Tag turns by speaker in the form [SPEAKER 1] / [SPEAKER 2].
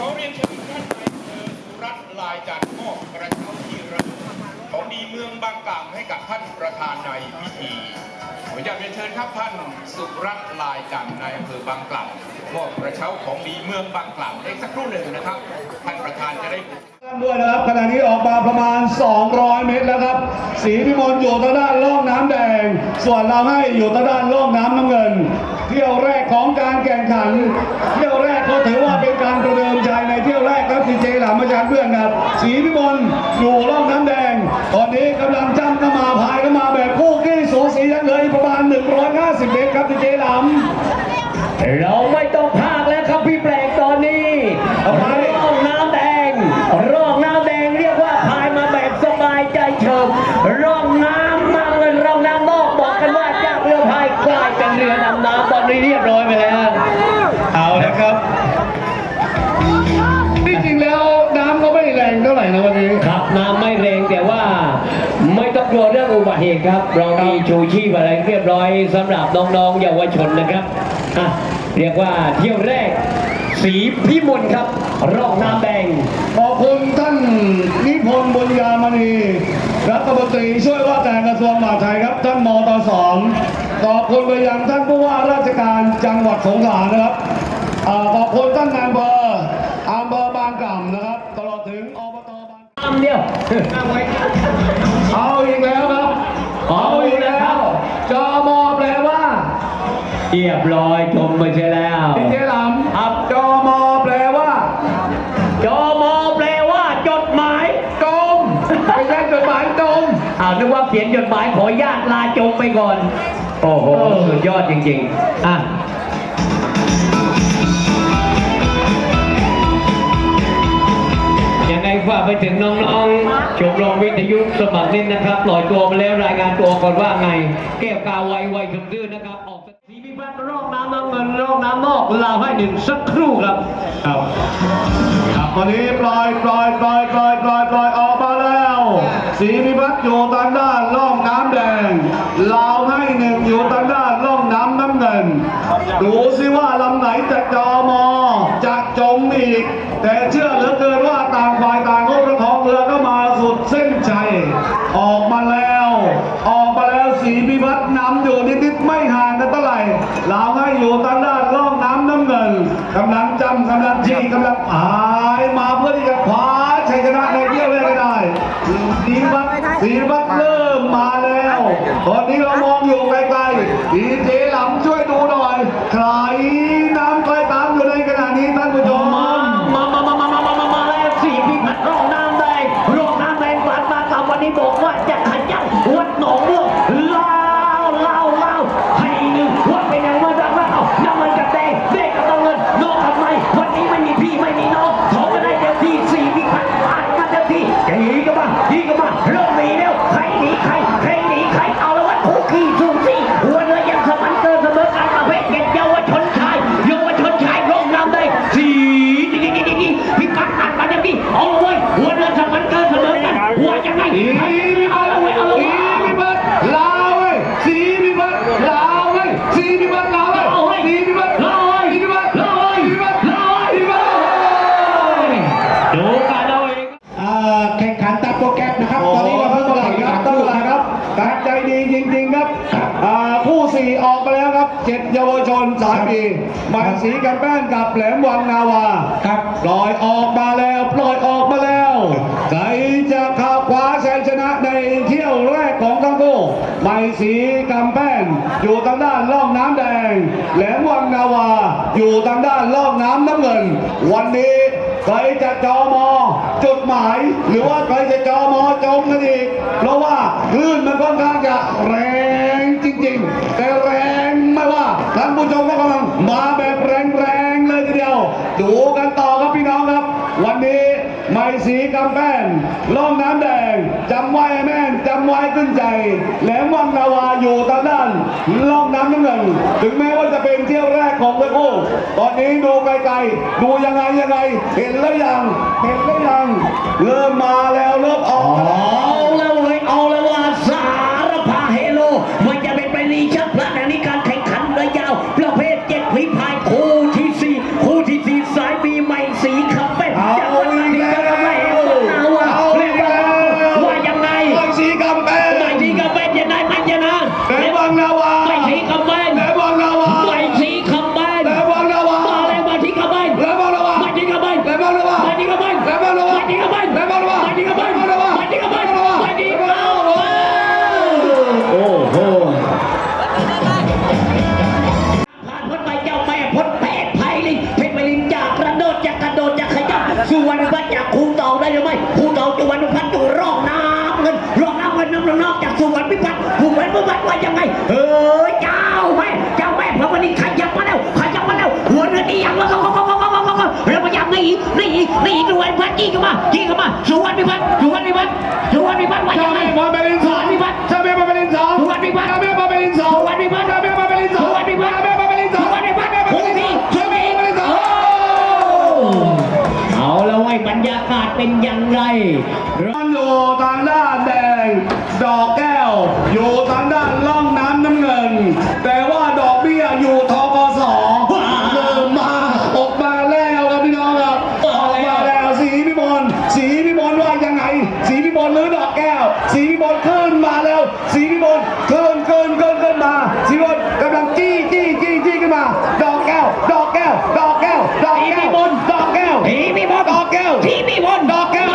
[SPEAKER 1] ขอเรียนเชิญท่านนาเภอสุรัตน์ลายจันทร์มอบกระเช้าที่ระลึกของดีเมืองบางกล่ำให้กับท่านประธานในพิธีขออนุญาตเรียนเชิญครับท่านสุรัตน์ลายจันทร์ในอำเภอบางกล่ำมอบกระเช้าของดีเมืองบางกล่ำในสักครู่หนึ่งนะครับ ท่านประธานจะได้
[SPEAKER 2] ด้วยนะครับขณะนี้ออกมาประมาณ 200 เมตรแล้วครับ สีพิมลอยู่ทางด้านล่องน้ำแดง ส่วนเราให้อยู่ทางด้านล่องน้ำน้ำเงิน เที่ยวแรกของการแข่งขันเที่ย เรื่องอุบัติเห
[SPEAKER 3] ตุครับ
[SPEAKER 2] เรา
[SPEAKER 3] มีชูชีพอะไรเรียบร้อยสำหรับน้องๆเยาวชนนะครับอะเรียกว่าเที่ยวแรก สีพิมลครับร่องน้ำแดง
[SPEAKER 2] ขอบคุณท่านนิพนธ์บุญญามณีรัฐมนตรีช่วยว่าการกระทรวงมหาดไทยครับ ท่านมตสองขอบคุณไปยังท่านผู้ว่าราชการจังหวัดสงขลานะครับอ่าขอบคุณท่านนายอำเภออำเภอบางกล่ำนะครับ ตลอดถึงอบตบาง
[SPEAKER 3] คำเดียว
[SPEAKER 2] เอาอีกแล้วครับ เอาอีกแล้วจอมอแปลว่า
[SPEAKER 3] เรียบร้อยจมไปใช่แล้ว
[SPEAKER 2] พี่เจหลำ
[SPEAKER 3] ครับ
[SPEAKER 2] จอมอแปลว่า
[SPEAKER 3] จอมอแปลว่าจดหมาย
[SPEAKER 2] จมไม่ใช่จดหมายจม
[SPEAKER 3] อ้าวนึกว่าเขียนจดหมายขอญาตลาจมไปก่อน โอ้โห
[SPEAKER 2] เออ
[SPEAKER 3] สุดยอดจริง ๆ อะยังไงฝากไปถึงน้องๆชมรมวิทยุสมัครนิดนะครับปล่อยตัวมาแล้วรายงานตัวก่อนว่าไง แก้วกาวไวไวสมซื่อนะครับออกสีพิพัฒ น้ำน้ำเงินรอบน้ำนอกลาวให้หนึ่งสักครู่ครับ
[SPEAKER 2] ครับครับตอนนี้ปล่อยปล่อยปล่อยปล่อยปล่อยปล่อยออกมาแล้ว สีพิพัฒน์อยู่ทางด้านล่องน้ำแดงลาวให้หนึ่งอยู่ทางด้านล่องน้ำน้ำเงินดูสิว่าลำไหนจะจอมอจะจมอีก แต่เชื่อเหลือเกินว่าต่างฝ่ายต่างก็ประคองเรือก็มาสุดเส้นชัยออกมาแล้ว ออกมาแล้วสีพิพัฒน์นำอยู่นิดๆไม่ห่างกันเท่าไหร่ลาวให้อยู่ทางด้านล่องน้ำน้ำเงินกำลังจำกำลังจี้กำลังหายมาเพื่อที่จะคว้าชัยชนะในเที่ยวแรกให้ได้สีพิพัฒน์สีพิพัฒน์เริ่มมาแล้วตอนนี้เรามองอยู่ไกลๆดีเจหลำช่วยดูหน่อยใค
[SPEAKER 4] ร
[SPEAKER 2] จดีจริงๆครับอ่าคู่สี่ออกไปแล้วครับเจ็ดเยาวชนสามปีบางสีกันแป้นกับแหลมวังนาวา
[SPEAKER 4] ครับ
[SPEAKER 2] ปล่อยออกมาแล้วปล่อยออกมาแล้วใครจะเข้าคว้าชัยชนะในเที่ยวแรกของทั้งคู่ใบสีกำแป้นอยู่ทางด้านล่องน้ำแดง แหลมวังนาวา อยู่ทางด้านล่องน้ำน้ำเงิน วันนี้ใครจะจอมอจุดหมาย หรือว่าใครจะจอมอจมกันอีกเพราะว่า คลื่นมันค่อนข้างจะแรงจริงๆ แต่แรงไม่ว่าท่านผู้ชมก็กำลังมาแบบแรงๆเลยทีเดียว ดูกันต่อครับพี่น้องครับ วันนี้ไม่สีกำแป้นล่องน้ำแดงจำไว้แม่นจำไว้ขึ้นใจ แหลมวังนาวาอยู่ทางด้านล่องน้ำน้ำเงิน ถึงแม้ว่าจะเป็นเที่ยวแรกของทั้งคู่ตอนนี้ดูไกลๆ ดูยังไงยังไง เห็นแล้วยัง เห็นแล้วยัง เริ่มมาแล้วเริ่มออก
[SPEAKER 3] สีขั จุวร
[SPEAKER 2] ร
[SPEAKER 3] ณพัฒน์จากคูเต่าได้หรือไม่คูเต่าสุวรรณพัฒน์อยู่ร่องน้ำเงินร่องน้ำเงินน้ำนอกจากสุวรรณพิพัฒน์สุวรรณพิพัฒน์ว่ายังไงเฮ้ยเจ้าแม่เจ้าแม่พระวันนี้ขยับมาแล้วขยับมาแล้วหัวเรือดีอย่างแล้วก็ก็ก็ก็ก็ก็แล้วพยายามหนีหนีหนีสุวรรณพิพัฒน์ยิงเข้ามายิงเข้ามาสุวรรณพิพัฒน์สุวรรณพิพัฒน์สุวรรณพิพัฒน์ว่ายั
[SPEAKER 2] เจ้าง
[SPEAKER 3] ไง ยากาศเป็นอย่างไร
[SPEAKER 2] มันอยู่ทางด้านแดง ดอกแก้ว อยู่ทางด้านล่องน้ำน้ำเงิน แต่ว่าดอกเบี้ยอยู่ทกสเริ่มมาออกมาแล้วครับพี่น้องครับออกมาแล้วสีพิมลสีพิมลว่ายังไง สีพิมลหรือดอกแก้ว สีพิมลขึ้นมาแล้ว สีพิมลขึ้นขึ้นขึ้นขึ้นมาสีพิมลกำลังจี้จี้จี้จี้ขึ้นมา ดอกแก้ว ดอกแก้ว ดอกแก้ว ดอกแก้ว
[SPEAKER 3] บอล
[SPEAKER 2] ดอ